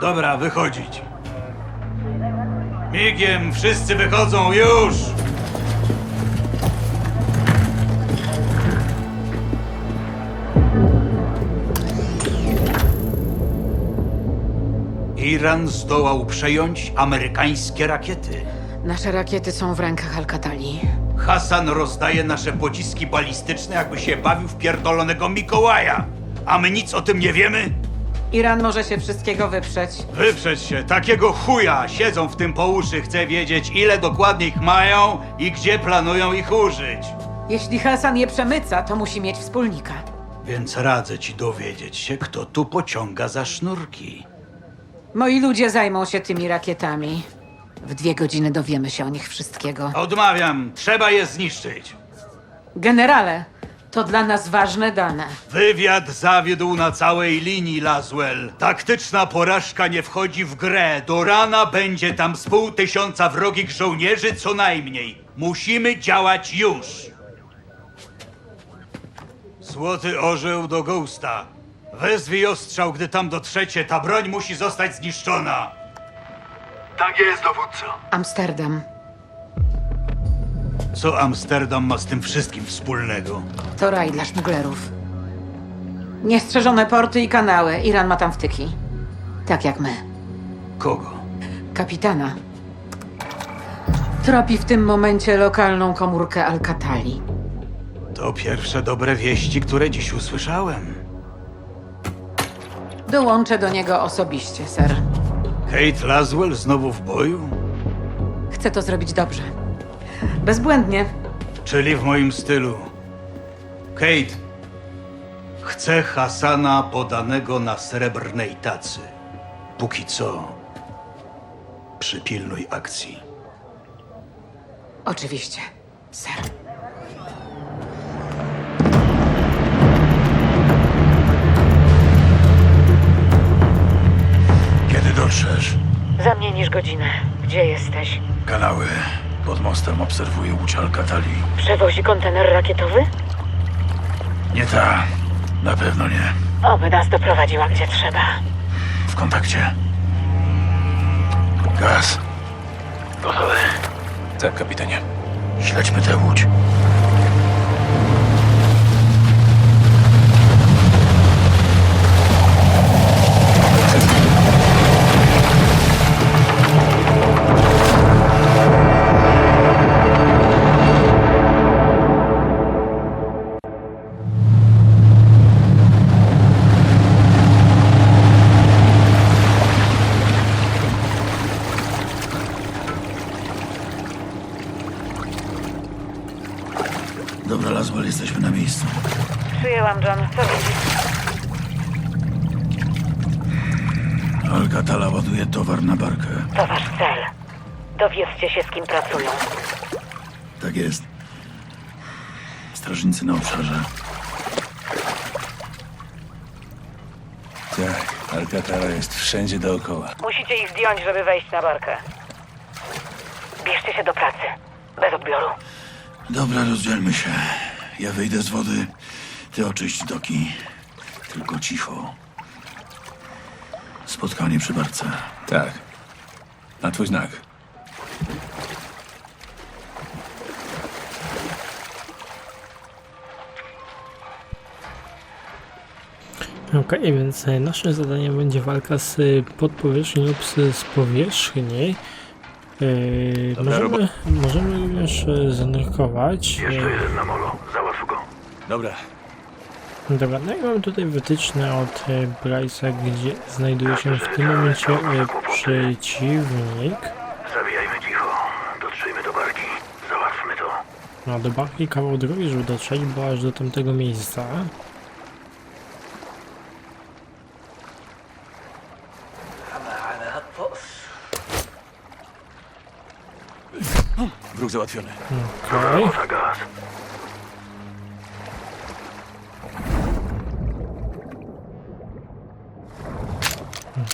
Dobra, wychodzić. Migiem, wszyscy wychodzą już! Iran zdołał przejąć amerykańskie rakiety. Nasze rakiety są w rękach Alcatali. Hasan rozdaje nasze pociski balistyczne, jakby się bawił w pierdolonego Mikołaja. A my nic o tym nie wiemy? Iran może się wszystkiego wyprzeć. Wyprzeć się, takiego chuja siedzą w tym po uszy. Chcę wiedzieć, ile dokładnie ich mają i gdzie planują ich użyć. Jeśli Hasan je przemyca, to musi mieć wspólnika. Więc radzę ci dowiedzieć się, kto tu pociąga za sznurki. Moi ludzie zajmą się tymi rakietami. W dwie godziny dowiemy się o nich wszystkiego. Odmawiam, trzeba je zniszczyć. Generale, to dla nas ważne dane. Wywiad zawiódł na całej linii, Laswell. Taktyczna porażka nie wchodzi w grę. Do rana będzie tam z pół tysiąca wrogich żołnierzy co najmniej. Musimy działać już. Złoty orzeł do Ghosta. Wezwij ostrzał, gdy tam dotrzecie. Ta broń musi zostać zniszczona. Tak jest, dowódco. Amsterdam. Co Amsterdam ma z tym wszystkim wspólnego? To raj dla szmuglerów. Niestrzeżone porty i kanały. Iran ma tam wtyki. Tak jak my. Kogo? Kapitana. Tropi w tym momencie lokalną komórkę Alcatali. To pierwsze dobre wieści, które dziś usłyszałem. Dołączę do niego osobiście, ser. Kate Laswell znowu w boju? Chcę to zrobić dobrze. Bezbłędnie. Czyli w moim stylu. Kate, chcę Hasana podanego na srebrnej tacy. Póki co, przypilnuj akcji. Oczywiście, ser. Kiedy dotrzesz? Za mniej niż godzinę. Gdzie jesteś? Kanały. Pod mostem obserwuję łódź Alcatali. Przewozi kontener rakietowy? Nie ta. Na pewno nie. Oby nas doprowadziła gdzie trzeba. W kontakcie. Gaz. Gotowy. Tak, kapitanie. Śledźmy tę łódź. Dobra, Laswell, jesteśmy na miejscu. Przyjęłam, John. Co widzisz? Alcatala ładuje towar na barkę. To wasz cel. Dowiedzcie się, z kim pracują. Tak jest. Strażnicy na obszarze. Tak, Alcatala jest wszędzie dookoła. Musicie ich zdjąć, żeby wejść na barkę. Bierzcie się do pracy. Bez odbioru. Dobra, rozdzielmy się. Ja wyjdę z wody, ty oczyść doki. Tylko cicho. Spotkanie przy barce. Tak. Na twój znak. Okej, więc e, naszym zadaniem będzie walka z podpowierzchni lub z, z E, możemy, możemy również e, zanurkować. E, jeden na molo. Załatw go. Dobra. dobra, no i mam tutaj wytyczne od e, Bryce'a, gdzie znajduje się w tym momencie e, przeciwnik. Zawijajmy cicho. Dotrzyjmy do barki. Załatwmy to. No do Bachy kawał drogi, żeby dotrzeć, bo aż do tamtego miejsca. Wróg załatwiony. Okej. Za gaz.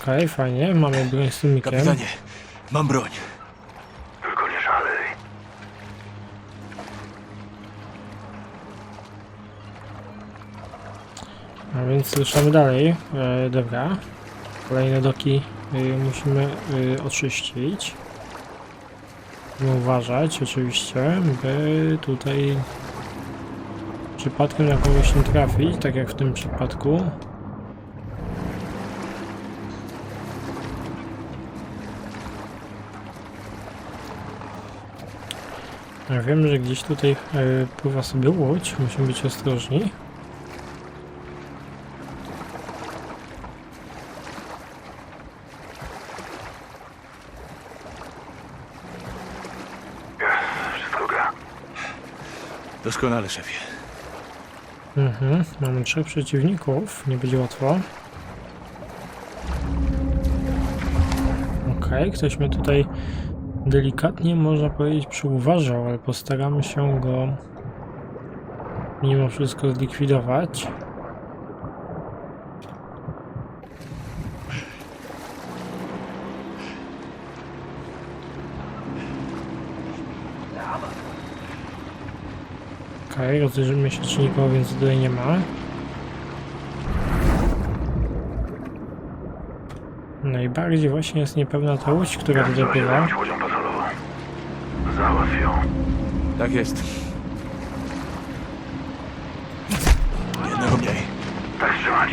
Okej, fajnie, mamy broń z tłumikiem. Kapitanie, mam broń. Tylko nie szalej. A więc ruszamy dalej. E, dobra. Kolejne doki y, musimy y, oczyścić. Uważać oczywiście, by tutaj przypadkiem na kogoś nie trafić, tak jak w tym przypadku. Ja wiem, że gdzieś tutaj e, pływa sobie łódź, musimy być ostrożni. Doskonale, szefie. Mhm, mamy trzech przeciwników, nie będzie łatwo. Okej, ktoś mnie tutaj delikatnie, można powiedzieć, przyuważał, ale postaramy się go mimo wszystko zlikwidować. Okej, rozejrzymy się, czy nikogo więcej tutaj nie ma. Najbardziej właśnie jest niepewna ta łódź, która tutaj. Załatw ją. Tak jest. Jednego mniej. Tak trzymać.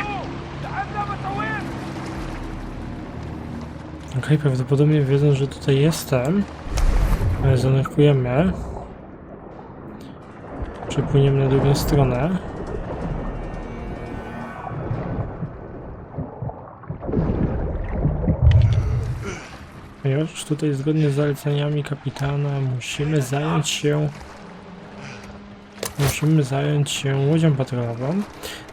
Okej, prawdopodobnie wiedzą, że tutaj jestem. Ale zanurkujemy. Przepłyniemy na drugą stronę. Ponieważ tutaj zgodnie z zaleceniami kapitana musimy zająć się musimy zająć się łodzią patrolową.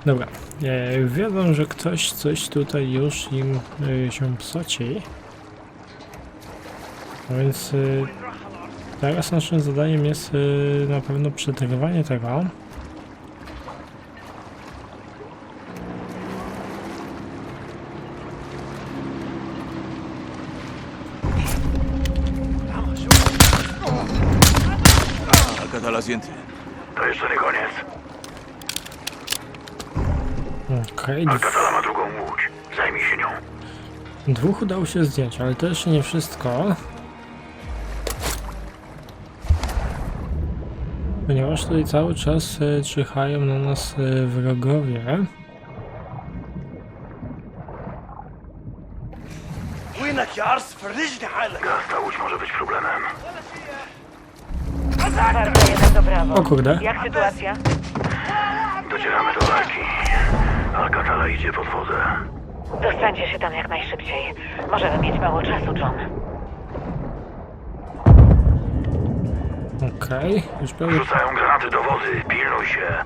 Dobra, e, wiedzą, że ktoś coś tutaj już im e, się psoci. Więc y, teraz naszym zadaniem jest y, na pewno przetegowanie tego. Alcatala zdjęty. To jeszcze nie koniec. Okej, ma drugą łódź. Zajmij się nią. dwóch udało się zdjąć, ale to jeszcze nie wszystko. Ponieważ tutaj cały czas y, czyhają na nas y, wrogowie. وينك يا عرس فرجني حالك Gaz, ta łódź może być problemem. Warta jeden do brawo. O kurde. Jak sytuacja? Docieramy do walki. Alcatala idzie pod wodę. Dostańcie się tam jak najszybciej. Możemy mieć mało czasu, John. Okej, już prawie Rzucają granaty do wody. Pilnuj się.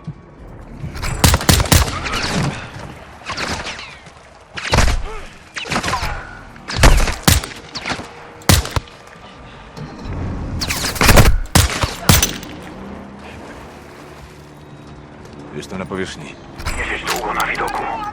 Jestem na powierzchni. Nie siedź długo na widoku.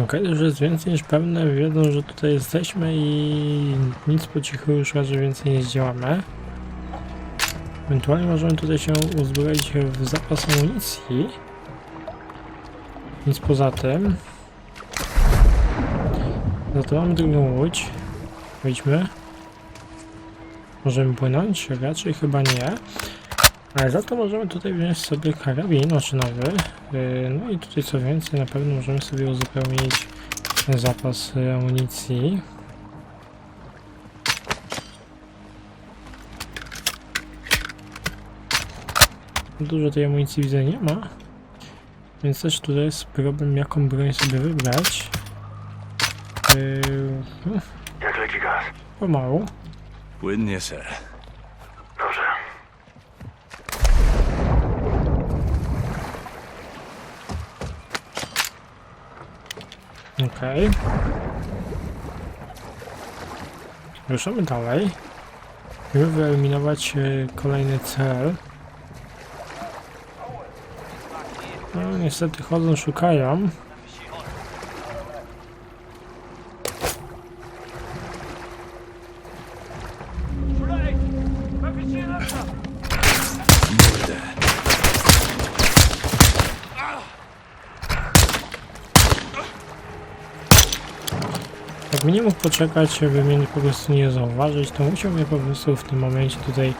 Okej, już jest więcej niż pewne, wiedzą, że tutaj jesteśmy i nic po cichu już raczej więcej nie zdziałamy. Ewentualnie możemy tutaj się uzbroić w zapas amunicji. Nic poza tym. Za to mamy drugą łódź. Wejdźmy. Możemy płynąć? Raczej chyba nie. Ale za to możemy tutaj wziąć sobie karabin maszynowy. Yy, No i tutaj co więcej, na pewno możemy sobie uzupełnić zapas y, amunicji. Dużo tej amunicji widzę nie ma. Więc też tutaj jest problem jaką broń sobie wybrać. Yy, pomału. Płynnie, ser. Okej. Ruszamy dalej. Musimy wyeliminować e, kolejny cel. No niestety chodzą, szukają. Mógł poczekać, by mnie po prostu nie zauważyć, to musiał mnie po prostu w tym momencie tutaj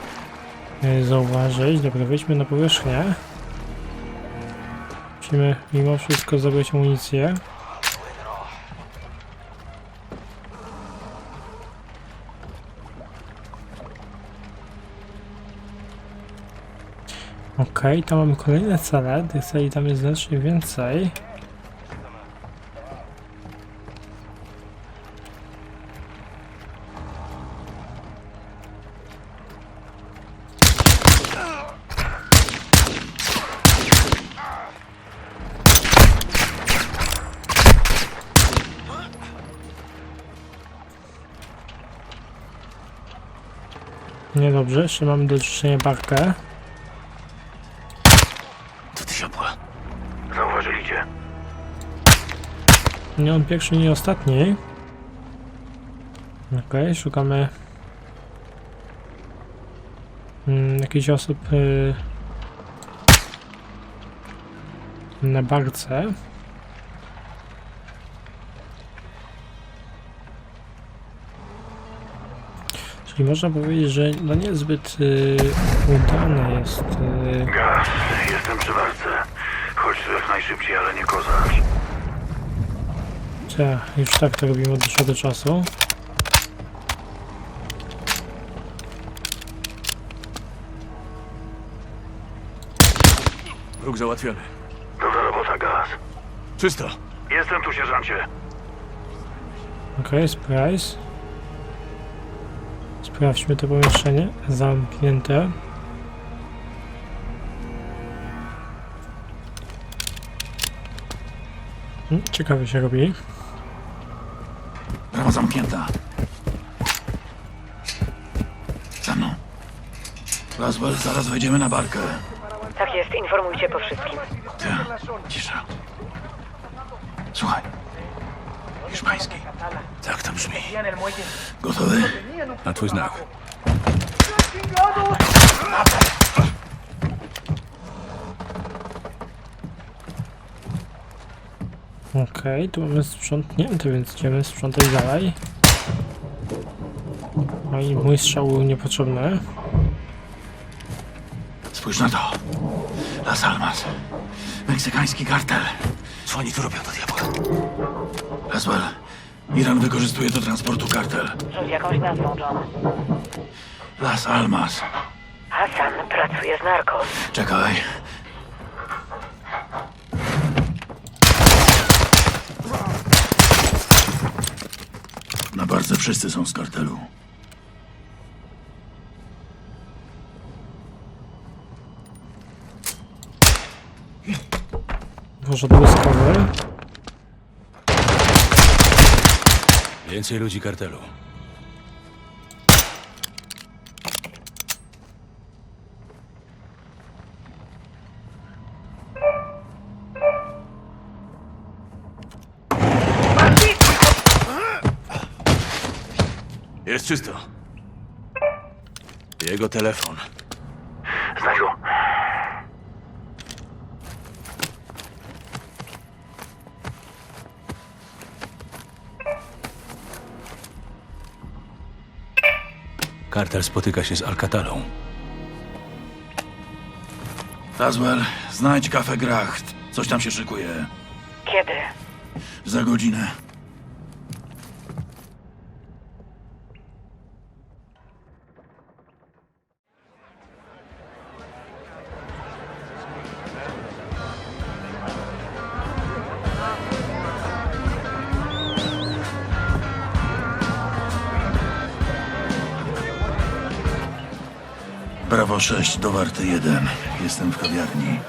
e, zauważyć. Dobra, wejdźmy na powierzchnię. Musimy mimo wszystko zabrać amunicję. Okej, tam mamy kolejne cele. Tych celi tam jest znacznie więcej. Niedobrze, jeszcze mamy do czyszczenia barkę. To ty siopła. Zauważyli cię. Nie on pierwszy, nie ostatni. Okej, szukamy mm, jakichś osób y, na barce. Czyli można powiedzieć, że no niezbyt y, udane jest y, Gaz, jestem przy walce. Chodź tu jak najszybciej, ale nie kozacz. Cia, już tak to robimy od dłuższego czasu. Wróg załatwiony. Dobra robota, Gaz. Czysto. Jestem tu, sierżancie. Okej, surprise. Sprawdźmy to pomieszczenie. Zamknięte. Hmm, Ciekawie się robi. Brama zamknięta. Za mną. Laswell, zaraz wejdziemy na barkę. Tak jest, informujcie po wszystkim. Ty, cisza. Słuchaj. Hiszpański. Tak to brzmi. Gotowy? Na twój znak. Okej, tu mamy sprzątnięte, więc idziemy sprzątać dalej. No i mój strzał był niepotrzebny. Spójrz na to. Las Almas. Meksykański kartel. Co oni tu robią do diabła? Laswell, Iran wykorzystuje do transportu kartel. Rzuć jakąś nazwą, John. Las Almas. Hassan pracuje z narkos. Czekaj. Na barce wszyscy są z kartelu. Może błyskowy. Więcej ludzi kartelu. Jest czysto. Jego telefon. Carter spotyka się z Alcatalą. Laswell, znajdź kafę Gracht. Coś tam się szykuje. Kiedy? Za godzinę. Brawo 6 do warty 1. Jestem w kawiarni.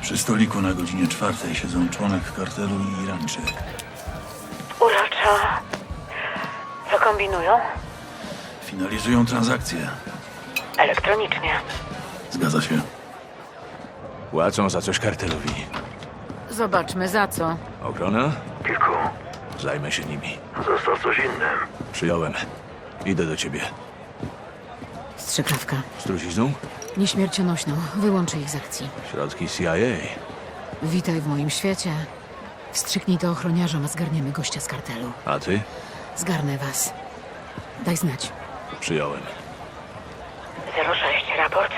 Przy stoliku na godzinie czwartej siedzą członek kartelu i Irańczyk. Uroczo. Co kombinują? Finalizują transakcję. Elektronicznie. Zgadza się. Płacą za coś kartelowi. Zobaczmy za co. Ochrona? Kilku. Zajmę się nimi. Zostaw coś innym. Przyjąłem. Idę do ciebie. Strzykawka. Z trucizną? Nieśmiercionośną. Wyłączę ich z akcji. Środki CIA. Witaj w moim świecie. Wstrzyknij to ochroniarzom, a zgarniemy gościa z kartelu. A ty? Zgarnę was. Daj znać. Przyjąłem. 06, raport.